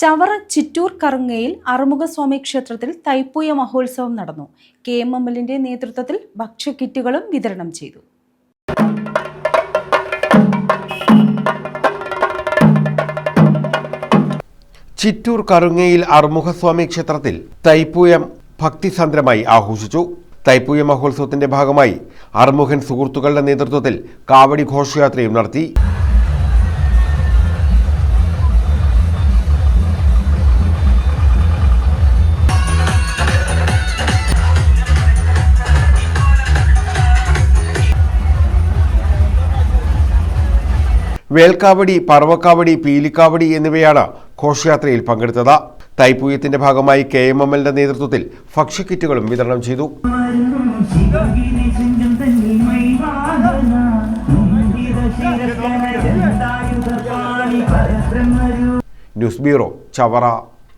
ചവറ ചിറ്റൂർ കറുങ്ങയിൽ അറുമുഖസ്വാമി ക്ഷേത്രത്തിൽ തൈപ്പൂയ മഹോത്സവം നടന്നു. കെ എം എം നേതൃത്വത്തിൽ ഭക്ഷ്യക്കിറ്റുകളും വിതരണം ചെയ്തു. ചിറ്റൂർ കറുങ്ങയിൽ അറുമുഖസ്വാമി ക്ഷേത്രത്തിൽ തൈപ്പൂയം ഭക്തിസാന്ദ്രമായി ആഘോഷിച്ചു. തൈപ്പൂയ മഹോത്സവത്തിന്റെ ഭാഗമായി അറുമുഖൻ സുഹൃത്തുക്കളുടെ നേതൃത്വത്തിൽ കാവടി ഘോഷയാത്രയും നടത്തി. വേൽക്കാവടി പറവക്കാവടി പീലിക്കാവടി എന്നിവയാണ് ഘോഷയാത്രയിൽ പങ്കെടുത്തത്. തൈപ്പൂയത്തിന്റെ ഭാഗമായി കെ എം എം എല്ലിന്റെ നേതൃത്വത്തിൽ ഭക്ഷ്യക്കിറ്റുകളും വിതരണം ചെയ്തു. News bureau Chavara.